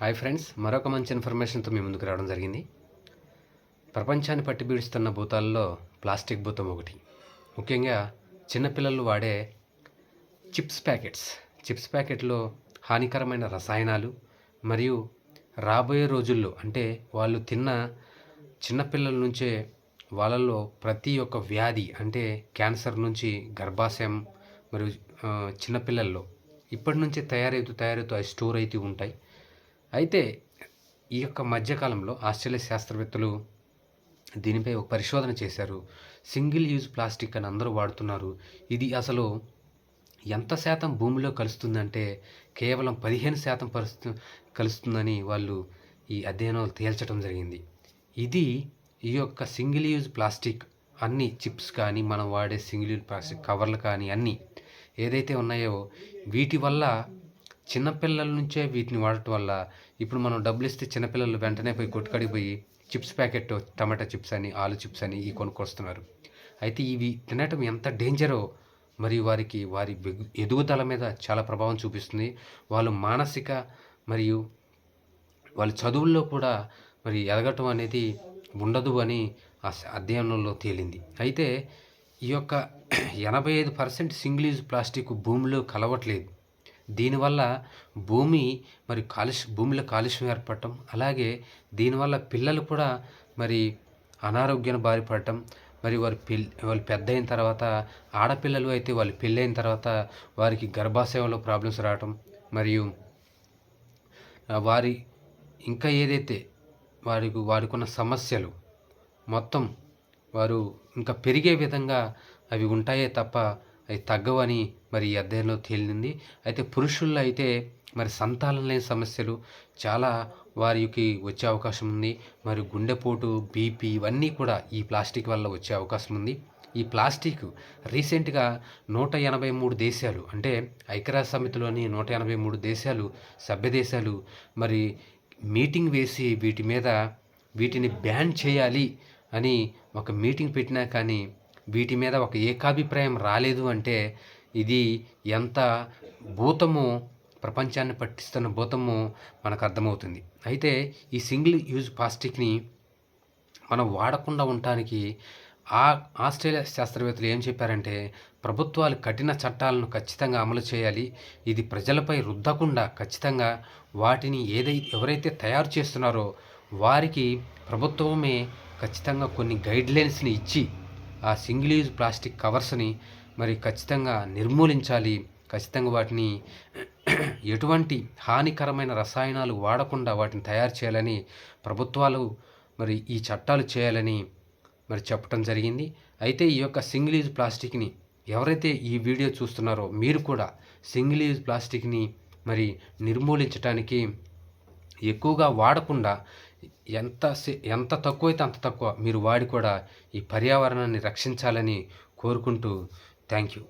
Hi friends మరొక మంచి ఇన్ఫర్మేషన్తో మీ ముందుకు రావడం జరిగింది. ప్రపంచాన్ని పట్టిబీడుస్తున్న భూతాల్లో ప్లాస్టిక్ భూతం ఒకటి. ముఖ్యంగా చిన్నపిల్లలు వాడే చిప్స్ ప్యాకెట్స్. చిప్స్ ప్యాకెట్లో హానికరమైన రసాయనాలు మరియు రాబోయే రోజుల్లో అంటే వాళ్ళు తిన్న చిన్నపిల్లల నుంచే వాళ్ళల్లో ప్రతి ఒక్క వ్యాధి అంటే క్యాన్సర్ నుంచి గర్భాశయం మరియు చిన్నపిల్లల్లో ఇప్పటి నుంచే తయారవుతూ తయారవుతూ అవి స్టోర్ అవుతూ ఉంటాయి. అయితే ఈ యొక్క మధ్యకాలంలో ఆస్ట్రేలియా శాస్త్రవేత్తలు దీనిపై ఒక పరిశోధన చేశారు. సింగిల్ యూజ్ ప్లాస్టిక్ అని అందరూ వాడుతున్నారు. ఇది అసలు ఎంత శాతం భూమిలో కలుస్తుందంటే కేవలం పదిహేను శాతం పరిస్థితి కలుస్తుందని వాళ్ళు ఈ అధ్యయనాలు తేల్చడం జరిగింది. ఇది ఈ యొక్క సింగిల్ యూజ్ ప్లాస్టిక్ అన్ని చిప్స్ కానీ మనం వాడే సింగిల్ యూజ్ ప్లాస్టిక్ కవర్లు కానీ అన్నీ ఏదైతే ఉన్నాయో వీటి వల్ల చిన్నపిల్లల నుంచే వీటిని వాడటం వల్ల ఇప్పుడు మనం డబ్బులు ఇస్తే చిన్నపిల్లలు వెంటనే పోయి కొట్టుకడికి పోయి చిప్స్ ప్యాకెట్ టమాటా చిప్స్ అని ఆలు చిప్స్ అని ఇవి కొనుక్కొస్తున్నారు. అయితే ఇవి తినటం ఎంత డేంజరో మరియు వారికి వారి ఎదుగుదల మీద చాలా ప్రభావం చూపిస్తుంది. వాళ్ళు మానసిక మరియు వాళ్ళ చదువుల్లో కూడా మరి ఎదగటం అనేది ఉండదు అని ఆ అధ్యయనంలో తేలింది. అయితే ఈ యొక్క ఎనభై ఐదు పర్సెంట్ సింగిల్ యూజ్ ప్లాస్టిక్ భూమిలో కలవట్లేదు. దీనివల్ల భూమి మరి కాలుష్య భూమిలో కాలుష్యం ఏర్పడటం అలాగే దీనివల్ల పిల్లలు కూడా మరి అనారోగ్యాన్ని బారిపడటం మరి వారి పిల్ వాళ్ళు పెద్ద అయిన తర్వాత ఆడపిల్లలు అయితే వాళ్ళు పెళ్ళైన తర్వాత వారికి గర్భాశయంలో ప్రాబ్లమ్స్ రావటం మరియు వారి ఇంకా ఏదైతే వారికి వారికి ఉన్న సమస్యలు మొత్తం వారు ఇంకా పెరిగే విధంగా అవి ఉంటాయే తప్ప అవి తగ్గవని మరి ఈ అధ్యయనంలో తేలింది. అయితే పురుషుల్లో అయితే మరి సంతానం లేని సమస్యలు చాలా వారికి వచ్చే అవకాశం ఉంది. మరి గుండెపోటు బీపీ ఇవన్నీ కూడా ఈ ప్లాస్టిక్ వల్ల వచ్చే అవకాశం ఉంది. ఈ ప్లాస్టిక్ రీసెంట్గా నూట ఎనభై మూడు దేశాలు అంటే ఐక్యరాజ్య సమితిలోని నూట ఎనభై మూడు దేశాలు సభ్య దేశాలు మరి మీటింగ్ వేసి వీటి మీద వీటిని బ్యాన్ చేయాలి అని ఒక మీటింగ్ పెట్టినా కానీ వీటి మీద ఒక ఏకాభిప్రాయం రాలేదు అంటే ఇది ఎంత భూతము ప్రపంచాన్ని పట్టిస్తున్న భూతము మనకు అర్థమవుతుంది. అయితే ఈ సింగిల్ యూజ్ ప్లాస్టిక్ని మనం వాడకుండా ఉండటానికి ఆ ఆస్ట్రేలియా శాస్త్రవేత్తలు ఏం చెప్పారంటే ప్రభుత్వాలు కఠిన చట్టాలను ఖచ్చితంగా అమలు చేయాలి ఇది ప్రజలపై రుద్దకుండా ఖచ్చితంగా వాటిని ఏదై ఎవరైతే తయారు చేస్తున్నారో వారికి ప్రభుత్వమే ఖచ్చితంగా కొన్ని గైడ్లైన్స్ని ఇచ్చి ఆ సింగిల్ యూజ్ ప్లాస్టిక్ కవర్స్ని మరి ఖచ్చితంగా నిర్మూలించాలి. ఖచ్చితంగా వాటిని ఎటువంటి హానికరమైన రసాయనాలు వాడకుండా వాటిని తయారు చేయాలని ప్రభుత్వాలు మరి ఈ చట్టాలు చేయాలని మరి చెప్పడం జరిగింది. అయితే ఈ యొక్క సింగిల్ యూజ్ ప్లాస్టిక్ని ఎవరైతే ఈ వీడియో చూస్తున్నారో మీరు కూడా సింగిల్ యూజ్ ప్లాస్టిక్ని మరి నిర్మూలించడానికి ఎక్కువగా వాడకుండా ఎంత సే- ఎంత తక్కువైతే అంత తక్కువ మీరు వాడి కూడా ఈ పర్యావరణాన్ని రక్షించాలని కోరుకుంటూ థ్యాంక్ యూ